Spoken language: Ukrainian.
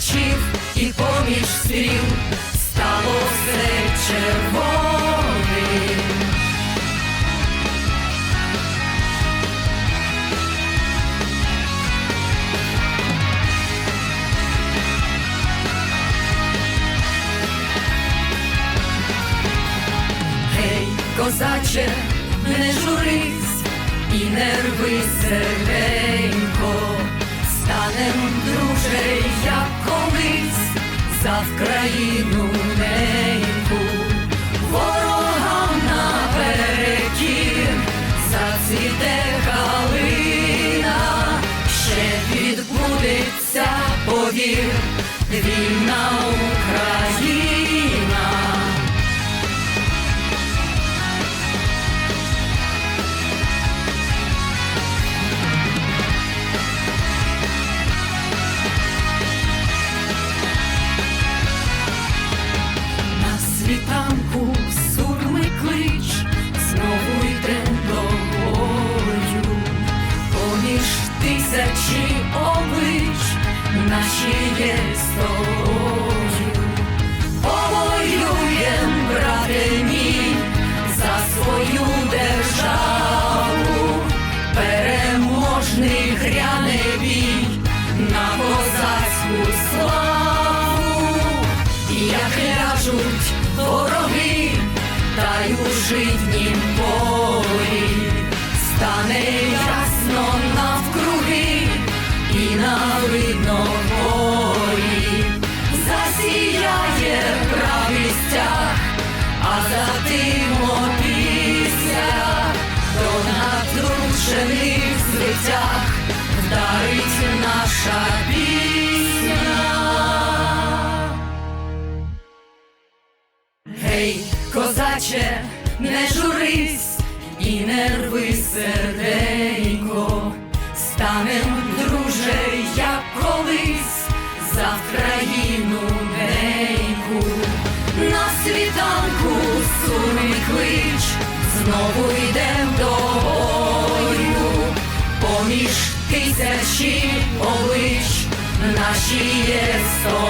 мечів і поміж стріл стало все червоним. Гей, козаче, не журись і не рви серденько, за країну неньку, ворогам наперекір, зацвіте калина, ще відбудеться повір, вільна Україна. Тисячі облич наші є з тобою. Повоюєм, брате мій, за свою державу, переможний гряне бій на козацьку славу. Як ляжуть вороги, та й у житнім полі стане правий а за тим опісля до натрушених звитяг вдарить наша пісня. Гей, козаче, не журись і не рви серденько, станем, друже, як колись, за на світанку суми клич, знову йдем до бою, поміж тисячі облич. Наші є тобою.